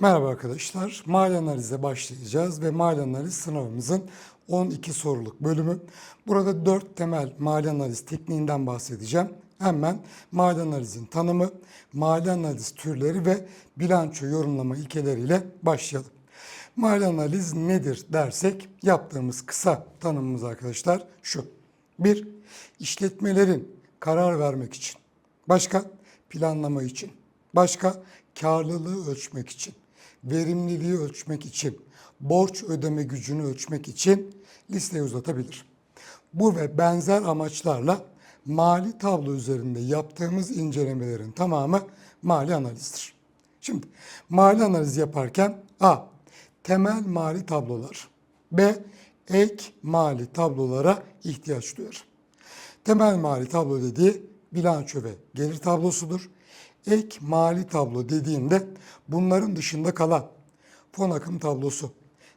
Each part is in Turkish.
Merhaba arkadaşlar. Mali analize başlayacağız ve mali analiz sınavımızın 12 soruluk bölümü. Burada 4 temel mali analiz tekniğinden bahsedeceğim. Hemen mali analizin tanımı, mali analiz türleri ve bilanço yorumlama ilkeleriyle başlayalım. Mali analiz nedir dersek yaptığımız kısa tanımımız arkadaşlar şu. 1. İşletmelerin karar vermek için. Başka? Planlama için. Başka? Karlılığı ölçmek için. Verimliliği ölçmek için. Borç ödeme gücünü ölçmek için listeyi uzatabilir. Bu ve benzer amaçlarla mali tablo üzerinde yaptığımız incelemelerin tamamı mali analizdir. Şimdi mali analiz yaparken A. Temel mali tablolar. B. Ek mali tablolara ihtiyaç duyar. Temel mali tablo dediği bilanço ve gelir tablosudur. Ek mali tablo dediğimde bunların dışında kalan fon akım tablosu,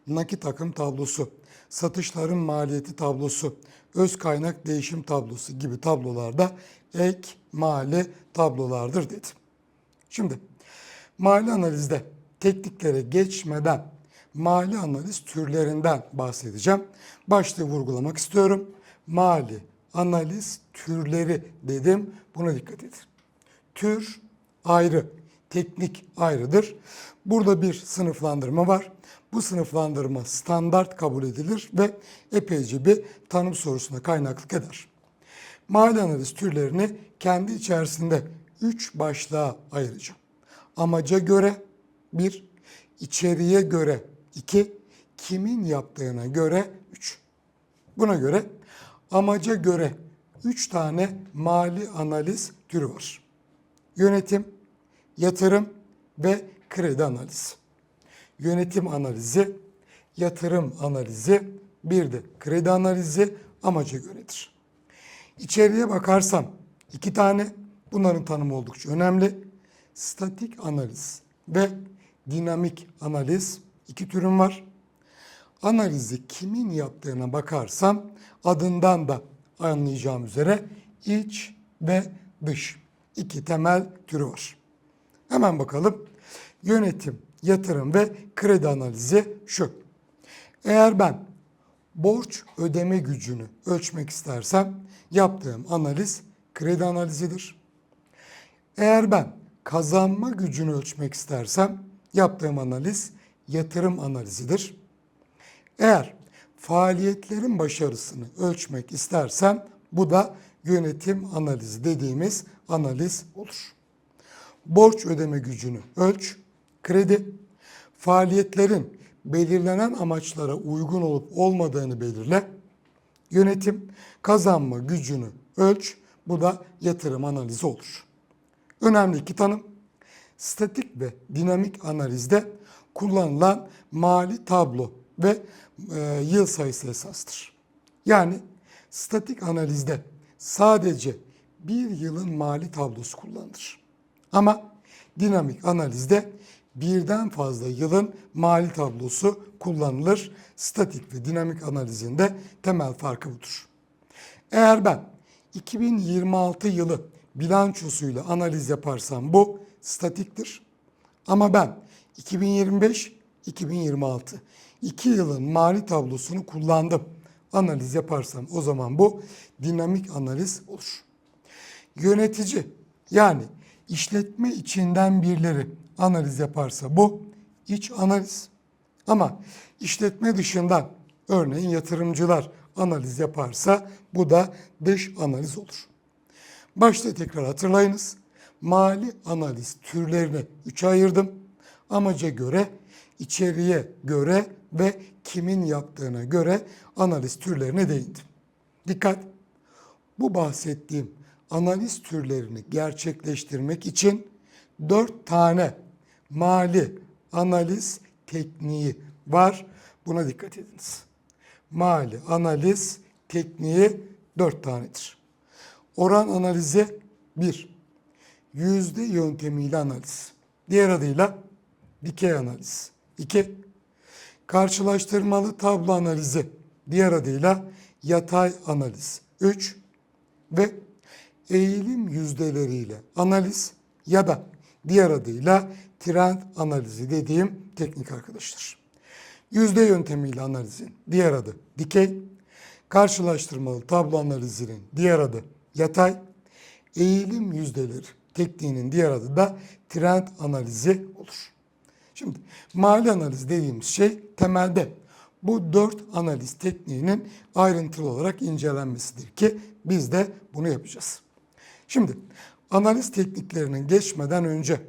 nakit akım tablosu, satışların maliyeti tablosu, öz kaynak değişim tablosu gibi tablolarda ek mali tablolardır dedim. Şimdi mali analizde tekniklere geçmeden mali analiz türlerinden bahsedeceğim. Başta vurgulamak istiyorum. Mali analiz türleri dedim. Buna dikkat edin. Tür ayrı, teknik ayrıdır. Burada bir sınıflandırma var. Bu sınıflandırma standart kabul edilir ve epeyce bir tanım sorusuna kaynaklık eder. Mali analiz türlerini kendi içerisinde üç başlığa ayıracağım. Amaca göre bir, içeriye göre iki, kimin yaptığına göre üç. Buna göre amaca göre üç tane mali analiz türü var. Yönetim, yatırım ve kredi analizi. Yönetim analizi, yatırım analizi, bir de kredi analizi amaca göredir. İçeriye bakarsam iki tane bunların tanımı oldukça önemli. Statik analiz ve dinamik analiz iki türüm var. Analizi kimin yaptığına bakarsam adından da anlayacağım üzere iç ve dış iki temel türü var. Hemen bakalım. Yönetim, yatırım ve kredi analizi şu. Eğer ben borç ödeme gücünü ölçmek istersem yaptığım analiz kredi analizidir. Eğer ben kazanma gücünü ölçmek istersem yaptığım analiz yatırım analizidir. Eğer faaliyetlerin başarısını ölçmek istersem bu da yönetim analizi dediğimiz analiz olur. Borç ödeme gücünü ölç, kredi, faaliyetlerin belirlenen amaçlara uygun olup olmadığını belirle, yönetim kazanma gücünü ölç, bu da yatırım analizi olur. Önemli iki tanım. Statik ve dinamik analizde kullanılan mali tablo ve e, yıl sayısı esastır. Yani statik analizde sadece bir yılın mali tablosu kullanılır. Ama dinamik analizde birden fazla yılın mali tablosu kullanılır. Statik ve dinamik analizinde temel farkı budur. Eğer ben 2026 yılı bilançosuyla analiz yaparsam bu statiktir. Ama ben 2025 2026 iki yılın mali tablosunu kullandım. Analiz yaparsam o zaman bu dinamik analiz olur. Yönetici yani işletme içinden birileri analiz yaparsa bu iç analiz. Ama işletme dışından örneğin yatırımcılar analiz yaparsa bu da dış analiz olur. Başta tekrar hatırlayınız. Mali analiz türlerini üçe ayırdım. Amaca göre, içeriye göre ve kimin yaptığına göre analiz türlerine değindim. Dikkat! Bu bahsettiğim analiz türlerini gerçekleştirmek için dört tane mali analiz tekniği var. Buna dikkat ediniz. Mali analiz tekniği dört tanedir. Oran analizi bir, yüzde yöntemiyle analiz. Diğer adıyla dikey analiz. İki, karşılaştırmalı tablo analizi. Diğer adıyla yatay analiz. Üç ve eğilim yüzdeleriyle analiz ya da Diğer adıyla trend analizi dediğim teknik arkadaşlar. Yüzde yöntemiyle analizin diğer adı dikey, karşılaştırmalı tablo analizinin diğer adı yatay, eğilim yüzdeleri tekniğinin diğer adı da trend analizi olur. Şimdi mali analiz dediğimiz şey temelde bu dört analiz tekniğinin ayrıntılı olarak incelenmesidir ki biz de bunu yapacağız. Şimdi analiz tekniklerinin geçmeden önce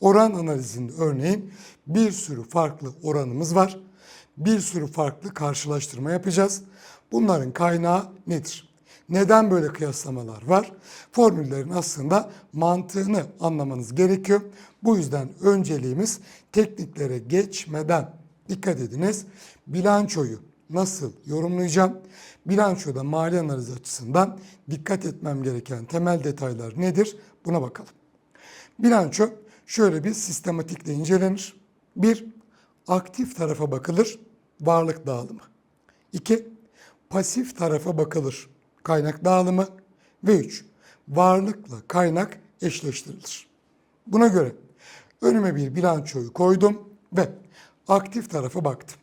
oran analizinde örneğin bir sürü farklı oranımız var. Bir sürü farklı karşılaştırma yapacağız. Bunların kaynağı nedir? Neden böyle kıyaslamalar var? Formüllerin aslında mantığını anlamanız gerekiyor. Bu yüzden önceliğimiz tekniklere geçmeden dikkat ediniz. Bilançoyu nasıl yorumlayacağım? Bilançoda mali analiz açısından dikkat etmem gereken temel detaylar nedir? Buna bakalım. Bilanço şöyle bir sistematikle incelenir. Bir, aktif tarafa bakılır, varlık dağılımı. İki, pasif tarafa bakılır, kaynak dağılımı. Ve üç, varlıkla kaynak eşleştirilir. Buna göre önüme bir bilançoyu koydum ve aktif tarafa baktım.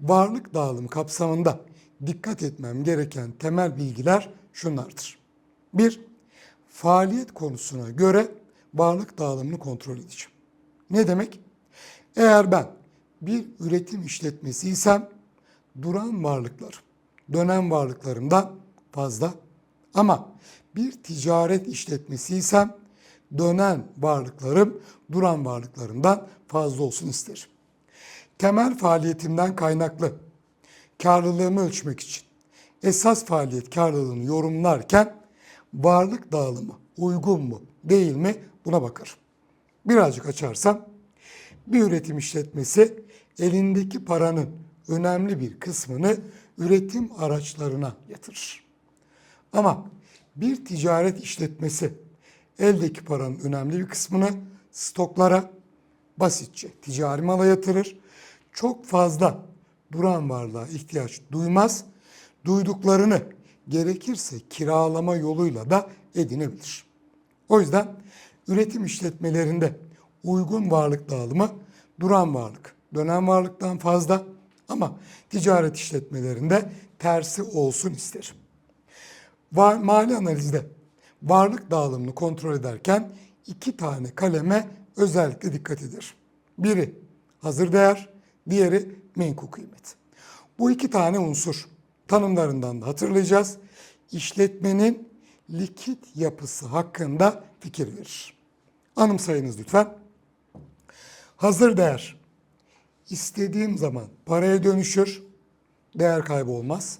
Varlık dağılımı kapsamında dikkat etmem gereken temel bilgiler şunlardır. Bir, faaliyet konusuna göre varlık dağılımını kontrol edeceğim. Ne demek? Eğer ben bir üretim işletmesiysem duran varlıklarım, dönen varlıklarımdan fazla ama bir ticaret işletmesiysem dönen varlıklarım duran varlıklarımdan fazla olsun isterim. Temel faaliyetimden kaynaklı karlılığımı ölçmek için esas faaliyet karlılığını yorumlarken varlık dağılımı uygun mu değil mi buna bakarım. Birazcık açarsam bir üretim işletmesi elindeki paranın önemli bir kısmını üretim araçlarına yatırır. Ama bir ticaret işletmesi eldeki paranın önemli bir kısmını stoklara basitçe ticari mala yatırır. Çok fazla duran varlığa ihtiyaç duymaz. Duyduklarını gerekirse kiralama yoluyla da edinebilir. O yüzden üretim işletmelerinde uygun varlık dağılımı duran varlık, dönen varlıktan fazla ama ticaret işletmelerinde tersi olsun isterim. Var, mali analizde varlık dağılımını kontrol ederken iki tane kaleme özellikle dikkat eder. Biri hazır değer, diğeri menkul kıymet. Bu iki tane unsur tanımlarından da hatırlayacağız. İşletmenin likit yapısı hakkında fikir verir. Anımsayınız lütfen. Hazır değer istediğim zaman paraya dönüşür, değer kaybı olmaz.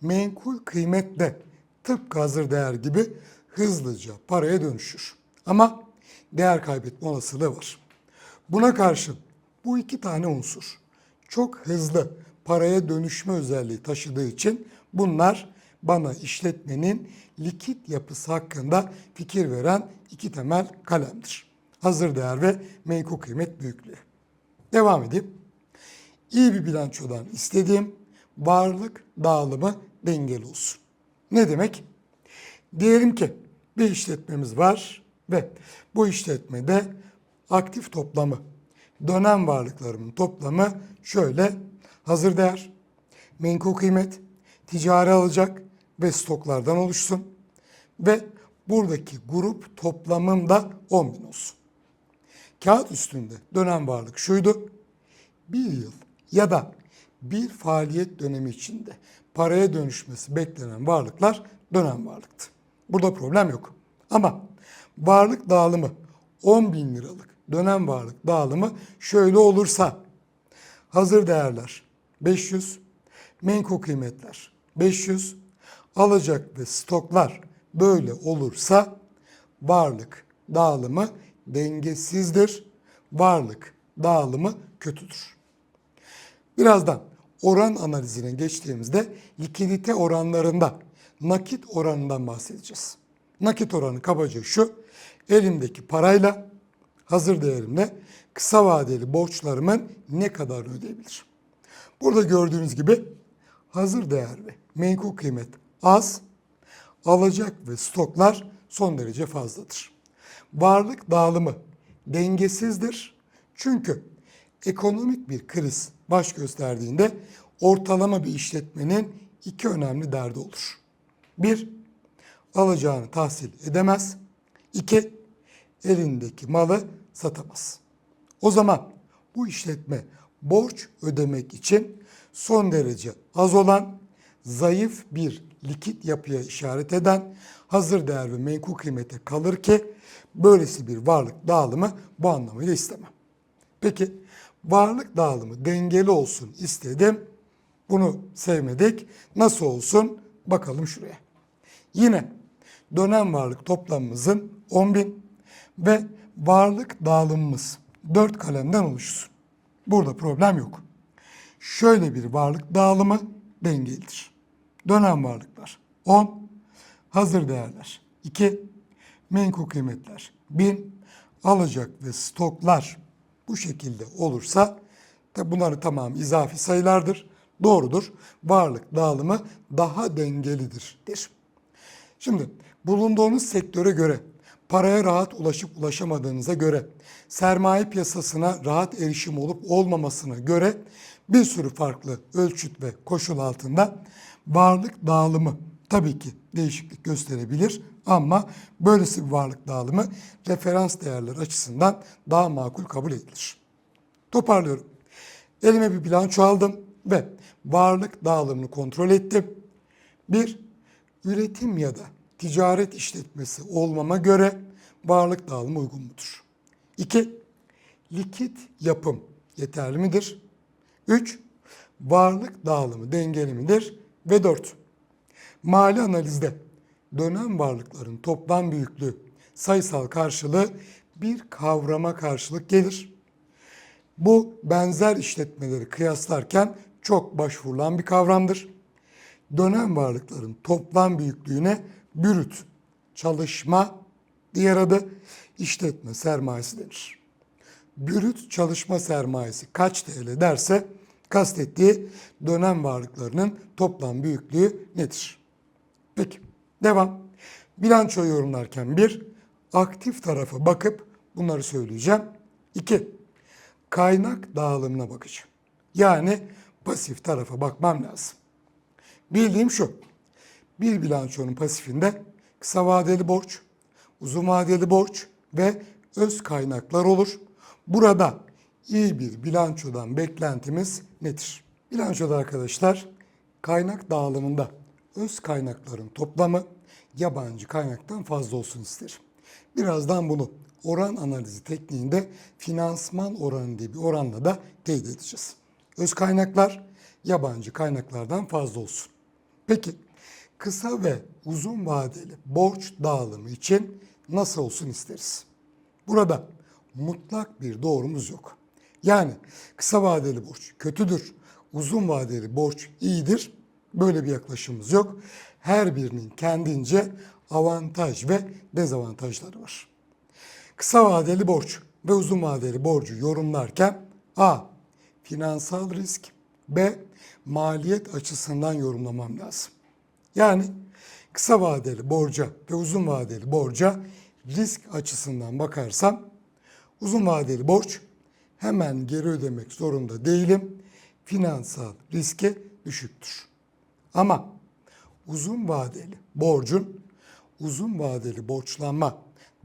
Menkul kıymet de tıpkı hazır değer gibi hızlıca paraya dönüşür. Ama değer kaybetme olasılığı var. Buna karşın bu iki tane unsur çok hızlı paraya dönüşme özelliği taşıdığı için bunlar bana işletmenin likit yapısı hakkında fikir veren iki temel kalemdir. Hazır değer ve menkul kıymet büyüklüğü. Devam edeyim. İyi bir bilançodan istediğim varlık dağılımı dengeli olsun. Ne demek? Diyelim ki bir işletmemiz var ve bu işletmede aktif toplamı, dönem varlıklarımın toplamı şöyle hazır değer, menkul kıymet, ticari alacak ve stoklardan oluşsun. Ve buradaki grup toplamım da 10 bin olsun. Kağıt üstünde dönem varlık şuydu. Bir yıl ya da bir faaliyet dönemi içinde paraya dönüşmesi beklenen varlıklar dönem varlıktı. Burada problem yok. Ama varlık dağılımı 10 bin liralık dönem varlık dağılımı şöyle olursa hazır değerler 500, menkul kıymetler 500, alacak ve stoklar böyle olursa varlık dağılımı dengesizdir. Varlık dağılımı kötüdür. Birazdan oran analizine geçtiğimizde likidite oranlarında nakit oranından bahsedeceğiz. Nakit oranı kabaca şu. Elimdeki parayla hazır değerimle kısa vadeli borçlarımın ne kadar ödeyebilir? Burada gördüğünüz gibi hazır değer ve menkul kıymet az, alacak ve stoklar son derece fazladır. Varlık dağılımı dengesizdir. Çünkü ekonomik bir kriz baş gösterdiğinde ortalama bir işletmenin iki önemli derdi olur. Bir, alacağını tahsil edemez. İki, elindeki malı satamaz. O zaman bu işletme borç ödemek için son derece az olan, zayıf bir likit yapıya işaret eden hazır değer ve menkul kıymete kalır ki böylesi bir varlık dağılımı bu anlamıyla istemem. Peki varlık dağılımı dengeli olsun istedim. Bunu sevmedik. Nasıl olsun? Bakalım şuraya. Yine dönem varlık toplamımızın 10.000 ve varlık dağılımımız 4 kalemden oluşsun. Burada problem yok. Şöyle bir varlık dağılımı dengelidir. Dönem varlıklar 10, hazır değerler 2, menkul kıymetler 1000, alacak ve stoklar bu şekilde olursa tabi bunların tamamı izafi sayılardır. Doğrudur. Varlık dağılımı daha dengelidir. Der. Şimdi bulunduğunuz sektöre göre, paraya rahat ulaşıp ulaşamadığınıza göre, sermaye piyasasına rahat erişim olup olmamasına göre bir sürü farklı ölçüt ve koşul altında varlık dağılımı tabii ki değişiklik gösterebilir ama böylesi bir varlık dağılımı referans değerler açısından daha makul kabul edilir. Toparlıyorum. Elime bir bilanço aldım ve varlık dağılımını kontrol ettim. Bir, üretim ya da ticaret işletmesi olmama göre varlık dağılımı uygun mudur? İki, likit yapım yeterli midir? Üç, varlık dağılımı dengeli midir? Ve dört, mali analizde dönem varlıkların toplam büyüklüğü sayısal karşılığı bir kavrama karşılık gelir. Bu benzer işletmeleri kıyaslarken çok başvurulan bir kavramdır. Dönem varlıkların toplam büyüklüğüne bürüt, çalışma, diğer adı işletme sermayesi denir. Bürüt çalışma sermayesi kaç TL derse kastettiği dönem varlıklarının toplam büyüklüğü nedir? Peki devam. Bilanço yorumlarken bir, aktif tarafa bakıp bunları söyleyeceğim. İki, kaynak dağılımına bakacağım. Yani pasif tarafa bakmam lazım. Bildiğim şu. Bir bilançonun pasifinde kısa vadeli borç, uzun vadeli borç ve öz kaynaklar olur. Burada iyi bir bilançodan beklentimiz nedir? Bilançoda arkadaşlar kaynak dağılımında öz kaynakların toplamı yabancı kaynaktan fazla olsun isterim. Birazdan bunu oran analizi tekniğinde finansman oranı diye bir oranla da teyit edeceğiz. Öz kaynaklar yabancı kaynaklardan fazla olsun. Peki kısa ve uzun vadeli borç dağılımı için nasıl olsun isteriz? Burada mutlak bir doğrumuz yok. Yani kısa vadeli borç kötüdür, uzun vadeli borç iyidir. Böyle bir yaklaşımımız yok. Her birinin kendince avantaj ve dezavantajları var. Kısa vadeli borç ve uzun vadeli borcu yorumlarken A. Finansal risk B. Maliyet açısından yorumlamam lazım. Yani kısa vadeli borca ve uzun vadeli borca risk açısından bakarsam uzun vadeli borç hemen geri ödemek zorunda değilim. Finansal riski düşüktür. Ama uzun vadeli borcun uzun vadeli borçlanma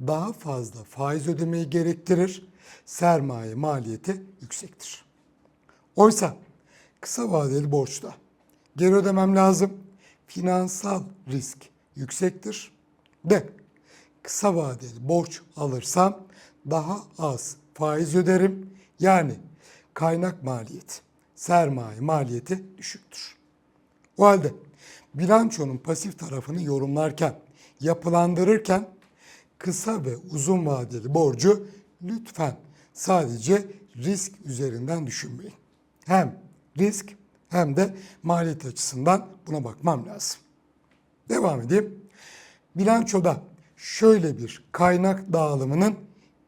daha fazla faiz ödemeyi gerektirir. Sermaye maliyeti yüksektir. Oysa kısa vadeli borçta geri ödemem lazım. Finansal risk yüksektir. De kısa vadeli borç alırsam daha az faiz öderim. Yani kaynak maliyeti, sermaye maliyeti düşüktür. O halde bilançonun pasif tarafını yorumlarken, yapılandırırken kısa ve uzun vadeli borcu lütfen sadece risk üzerinden düşünmeyin. Hem risk hem de maliyet açısından buna bakmam lazım. Devam edeyim. Bilançoda şöyle bir kaynak dağılımının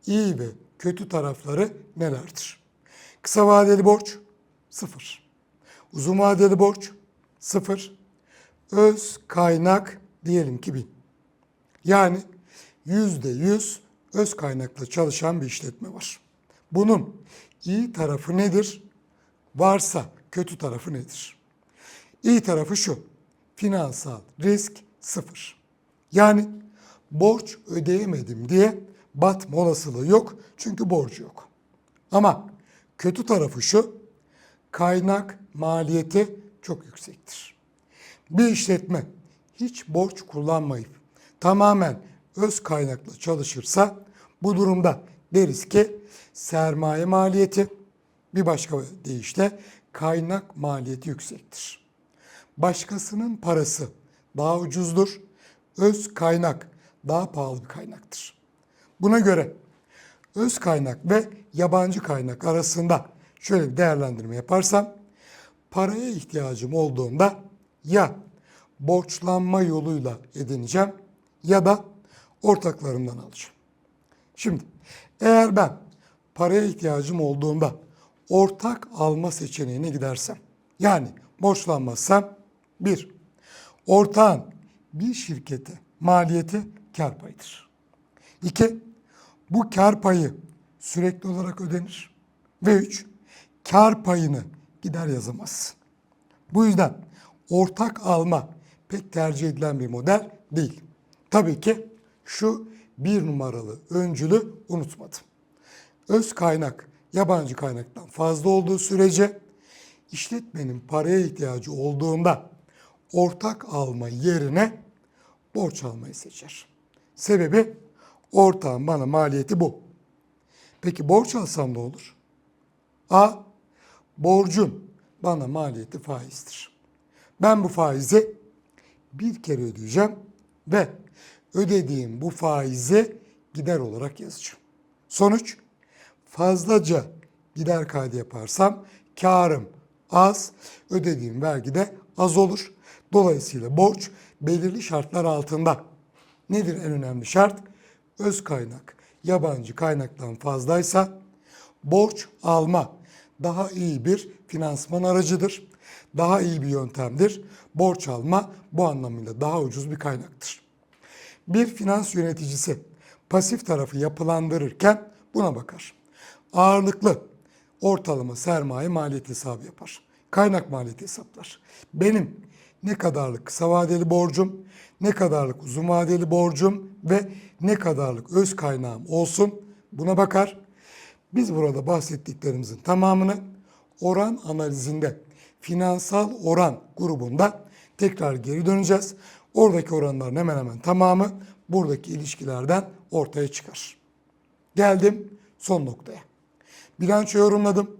iyi ve kötü tarafları nelerdir? Kısa vadeli borç sıfır. Uzun vadeli borç sıfır. Öz kaynak diyelim ki bin. Yani yüzde yüz öz kaynakla çalışan bir işletme var. Bunun iyi tarafı nedir? Varsa kötü tarafı nedir? İyi tarafı şu. Finansal risk sıfır. Yani borç ödeyemedim diye batma olasılığı yok. Çünkü borcu yok. Ama kötü tarafı şu. Kaynak maliyeti çok yüksektir. Bir işletme hiç borç kullanmayıp tamamen öz kaynakla çalışırsa bu durumda deriz ki sermaye maliyeti bir başka deyişle kaynak maliyeti yüksektir. Başkasının parası daha ucuzdur. Öz kaynak daha pahalı bir kaynaktır. Buna göre öz kaynak ve yabancı kaynak arasında şöyle bir değerlendirme yaparsam paraya ihtiyacım olduğunda ya borçlanma yoluyla edineceğim ya da ortaklarımdan alacağım. Şimdi eğer ben paraya ihtiyacım olduğunda ortak alma seçeneğine gidersem yani borçlanmazsam bir, ortağın bir şirkete maliyeti kar payıdır. İki, bu kar payı sürekli olarak ödenir. Ve üç, kar payını gider yazamazsın. Bu yüzden ortak alma pek tercih edilen bir model değil. Tabii ki şu bir numaralı öncülü unutmadım. Öz kaynak yabancı kaynaktan fazla olduğu sürece işletmenin paraya ihtiyacı olduğunda ortak alma yerine borç almayı seçer. Sebebi ortağın bana maliyeti bu. Peki borç alsam ne olur? A. Borcun bana maliyeti faizdir. Ben bu faizi bir kere ödeyeceğim ve ödediğim bu faizi gider olarak yazacağım. Sonuç fazlaca gider kaydı yaparsam karım az, ödediğim vergi de az olur. Dolayısıyla borç belirli şartlar altında. Nedir en önemli şart? Öz kaynak yabancı kaynaktan fazlaysa borç alma daha iyi bir finansman aracıdır. Daha iyi bir yöntemdir. Borç alma bu anlamıyla daha ucuz bir kaynaktır. Bir finans yöneticisi pasif tarafı yapılandırırken buna bakar. Ağırlıklı ortalama sermaye maliyet hesabı yapar. Kaynak maliyeti hesaplar. Benim ne kadarlık kısa vadeli borcum, ne kadarlık uzun vadeli borcum ve ne kadarlık öz kaynağım olsun buna bakar. Biz burada bahsettiklerimizin tamamını oran analizinde finansal oran grubunda tekrar geri döneceğiz. Oradaki oranların hemen hemen tamamı buradaki ilişkilerden ortaya çıkar. Geldim son noktaya. Bilanço yorumladım.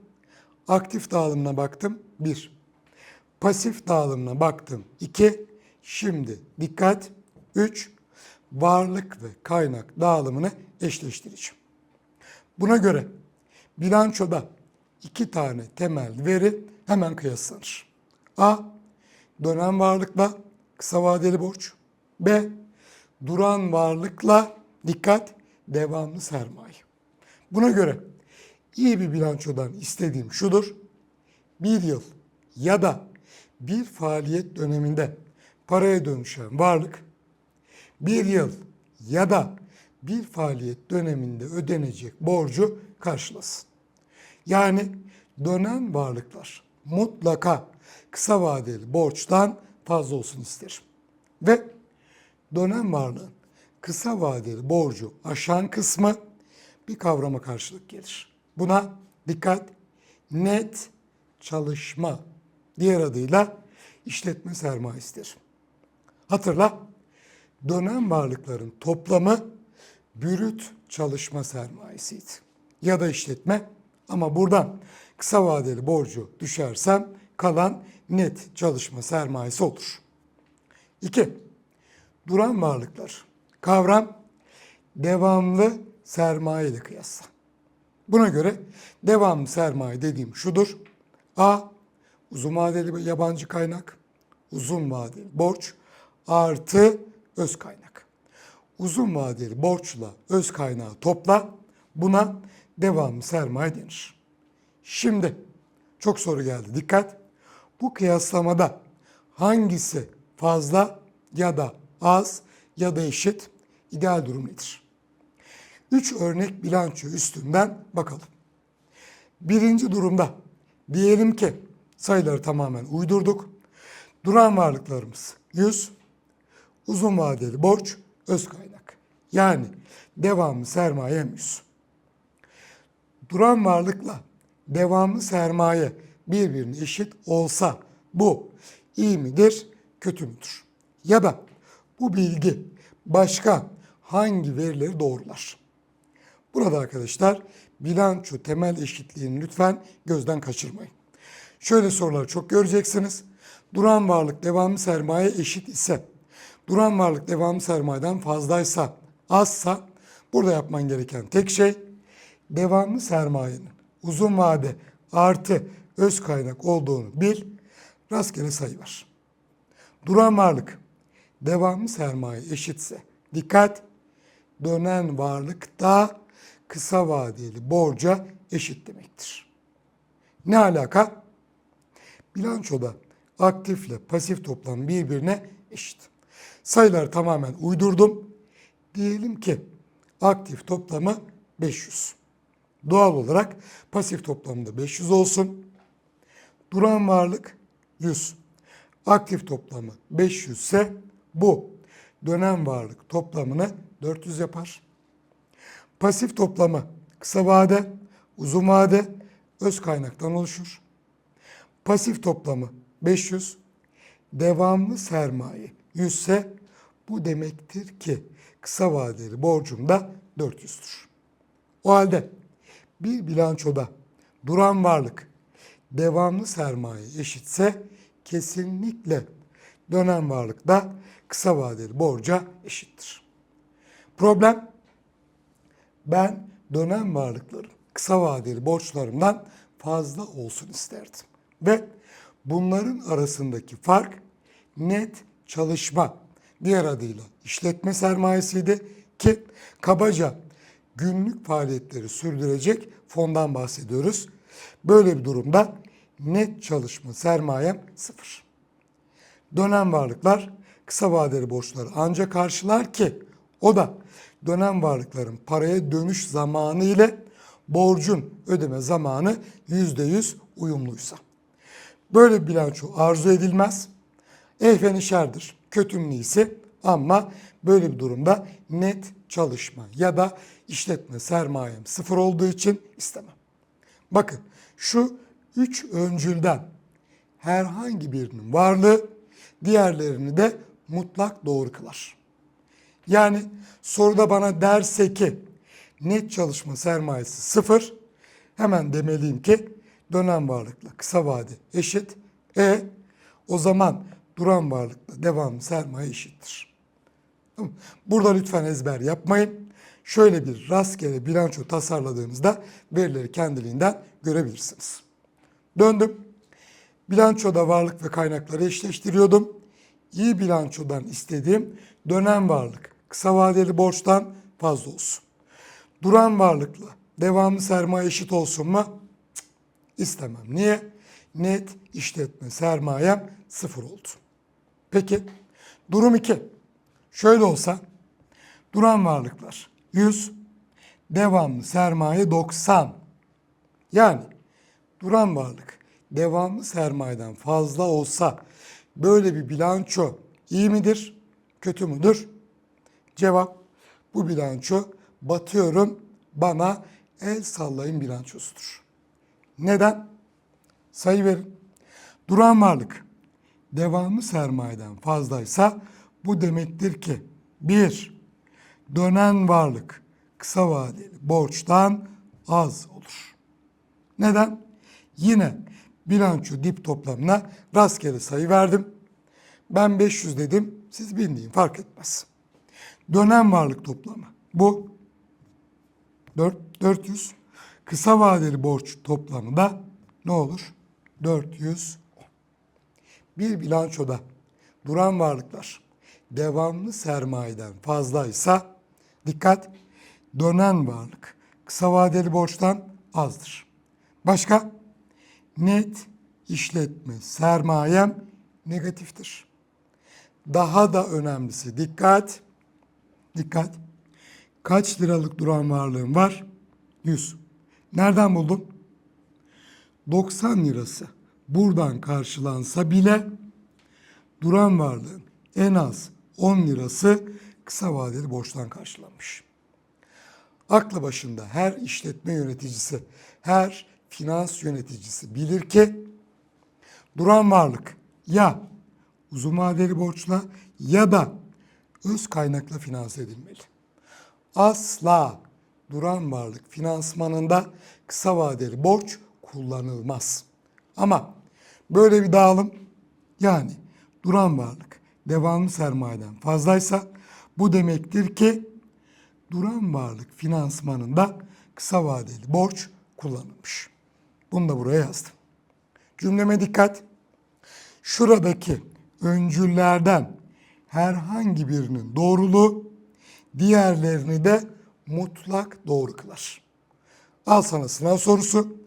Aktif dağılımına baktım. 1. Pasif dağılımına baktım. 2. Şimdi dikkat. 3. Varlık ve kaynak dağılımını eşleştireceğim. Buna göre bilançoda iki tane temel veri hemen kıyaslanır. A. Dönem varlıkla kısa vadeli borç. B. Duran varlıkla dikkat devamlı sermaye. Buna göre iyi bir bilançodan istediğim şudur. Bir yıl ya da bir faaliyet döneminde paraya dönüşen varlık bir yıl ya da bir faaliyet döneminde ödenecek borcu karşılasın. Yani dönen varlıklar mutlaka kısa vadeli borçtan fazla olsun isterim. Ve dönem varlığın kısa vadeli borcu aşan kısmı bir kavrama karşılık gelir. Buna dikkat net çalışma diğer adıyla işletme sermayesidir. Hatırla dönem varlıkların toplamı bürüt çalışma sermayesiydi. Ya da işletme ama buradan kısa vadeli borcu düşersem kalan net çalışma sermayesi olur. 2. Duran varlıklar. Kavram devamlı sermaye ile kıyasla. Buna göre devamlı sermaye dediğim şudur. A. Uzun vadeli yabancı kaynak. Uzun vadeli borç artı öz kaynak. Uzun vadeli borçla öz kaynağı topla. Buna devamlı sermaye denir. Şimdi çok soru geldi. Dikkat. Bu kıyaslamada hangisi fazla ya da az ya da eşit ideal durum nedir? 3 örnek bilanço üstünden bakalım. Birinci durumda diyelim ki sayıları tamamen uydurduk. Duran varlıklarımız 100, uzun vadeli borç, öz kaynak. Yani devamlı sermayem 100. Duran varlıkla devamlı sermaye birbirine eşit olsa bu iyi midir, kötü müdür? Ya da bu bilgi başka hangi verileri doğrular? Burada arkadaşlar bilanço temel eşitliğini lütfen gözden kaçırmayın. Şöyle sorular çok göreceksiniz. Duran varlık devamlı sermaye eşit ise, duran varlık devamlı sermayeden fazlaysa, azsa burada yapman gereken tek şey devamlı sermayenin uzun vade artı öz kaynak olduğunu bil, rastgele sayı var. Duran varlık devamlı sermaye eşitse, dikkat, dönen varlık da kısa vadeli borca eşit demektir. Ne alaka? Bilançoda aktifle pasif toplam birbirine eşit. Sayıları tamamen uydurdum. Diyelim ki aktif toplamı 500. Doğal olarak pasif toplamı da 500 olsun. Duran varlık 100. Aktif toplamı 500 ise bu dönem varlık toplamını 400 yapar. Pasif toplamı kısa vade, uzun vade, öz kaynaktan oluşur. Pasif toplamı 500, devamlı sermaye 100 ise bu demektir ki kısa vadeli borcum da 400'dür. O halde bir bilançoda duran varlık devamlı sermaye eşitse kesinlikle dönem varlık da kısa vadeli borca eşittir. Problem ben dönem varlıkların kısa vadeli borçlarımdan fazla olsun isterdim. Ve bunların arasındaki fark net çalışma, diğer adıyla işletme sermayesiydi ki kabaca günlük faaliyetleri sürdürecek fondan bahsediyoruz. Böyle bir durumda net çalışma sermayem sıfır. Dönem varlıklar kısa vadeli borçları ancak karşılar ki o da dönem varlıkların paraya dönüş zamanı ile borcun ödeme zamanı yüzde yüz uyumluysa. Böyle bir bilanço arzu edilmez. Ehven şerdir, kötünün iyisi ama böyle bir durumda net çalışma ya da işletme sermayem sıfır olduğu için istemem. Bakın şu üç öncülden herhangi birinin varlığı diğerlerini de mutlak doğru kılar. Yani soruda bana derse ki net çalışma sermayesi sıfır hemen demeliyim ki dönem varlıkla kısa vade eşit. E o zaman duran varlıkla devamlı sermaye eşittir. Burada lütfen ezber yapmayın. Şöyle bir rastgele bilanço tasarladığınızda verileri kendiliğinden görebilirsiniz. Döndüm. Bilançoda varlık ve kaynakları eşleştiriyordum. İyi bilançodan istediğim dönem varlık kısa vadeli borçtan fazla olsun. Duran varlıkla devamlı sermaye eşit olsun mu? Cık, istemem. Niye? Net işletme sermayem sıfır oldu. Peki durum 2. Şöyle olsa duran varlıklar 100, devamlı sermaye 90. Yani duran varlık devamlı sermayeden fazla olsa böyle bir bilanço iyi midir, kötü müdür? Cevap bu bilanço batıyorum bana el sallayın bilançosudur. Neden? Sayı verin. Duran varlık devamlı sermayeden fazlaysa bu demektir ki bir dönen varlık kısa vadeli borçtan az olur. Neden? Yine bilanço dip toplamına rastgele sayı verdim. Ben 500 dedim. Siz bin fark etmez. Dönem varlık toplamı. Bu 4, 400. Kısa vadeli borç toplamı da ne olur? 400. Bir bilançoda duran varlıklar devamlı sermayeden fazlaysa dikkat dönen varlık kısa vadeli borçtan azdır. Başka? Net işletme sermayem negatiftir. Daha da önemlisi dikkat, dikkat. Kaç liralık duran varlığın var? 100. Nereden buldun? 90 lirası buradan karşılansa bile duran varlığın en az 10 lirası kısa vadeli borçtan karşılanmış. Aklı başında her işletme yöneticisi, her finans yöneticisi bilir ki duran varlık ya uzun vadeli borçla ya da öz kaynakla finanse edilmeli. Asla duran varlık finansmanında kısa vadeli borç kullanılmaz. Ama böyle bir dağılım yani duran varlık devamlı sermayeden fazlaysa bu demektir ki duran varlık finansmanında kısa vadeli borç kullanılmış. Bunu da buraya yazdım. Cümleme dikkat. Şuradaki öncüllerden herhangi birinin doğruluğu diğerlerini de mutlak doğru kılar. Al sana sınav sorusu.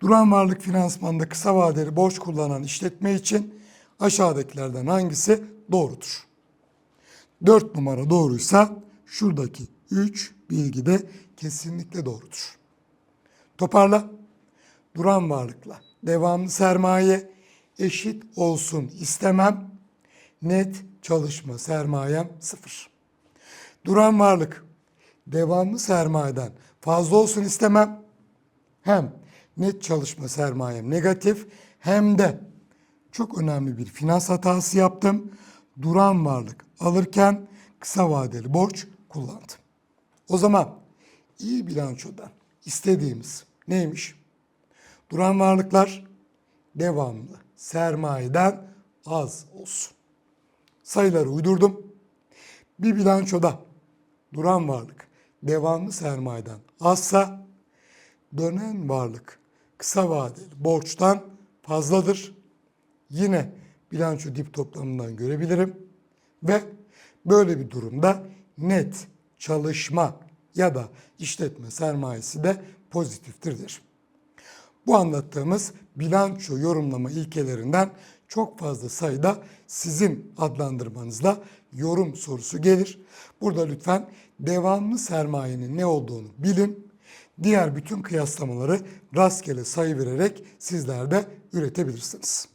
Duran varlık finansmanında kısa vadeli borç kullanan işletme için aşağıdakilerden hangisi doğrudur? 4 numara doğruysa şuradaki 3 bilgi de kesinlikle doğrudur. Toparla. Duran varlıkla devamlı sermaye eşit olsun istemem. Net çalışma sermayem sıfır. Duran varlık devamlı sermayeden fazla olsun istemem. Hem net çalışma sermayem negatif hem de çok önemli bir finans hatası yaptım. Duran varlık alırken kısa vadeli borç kullandım. O zaman iyi bilançodan istediğimiz neymiş? Duran varlıklar devamlı sermayeden az olsun. Sayıları uydurdum. Bir bilançoda duran varlık devamlı sermayeden azsa dönen varlık kısa vadeli borçtan fazladır. Yine bilanço dip toplamından görebilirim ve böyle bir durumda net çalışma ya da işletme sermayesi de pozitiftir derim. Bu anlattığımız bilanço yorumlama ilkelerinden çok fazla sayıda sizin adlandırmanızla yorum sorusu gelir. Burada lütfen devamlı sermayenin ne olduğunu bilin. Diğer bütün kıyaslamaları rastgele sayı vererek sizler de üretebilirsiniz.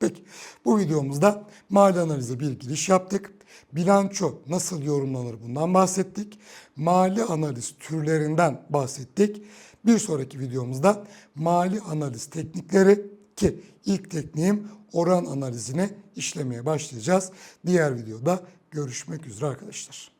Peki bu videomuzda mali analize bir giriş yaptık. Bilanço nasıl yorumlanır bundan bahsettik. Mali analiz türlerinden bahsettik. Bir sonraki videomuzda mali analiz teknikleri ki ilk tekniğim oran analizine işlemeye başlayacağız. Diğer videoda görüşmek üzere arkadaşlar.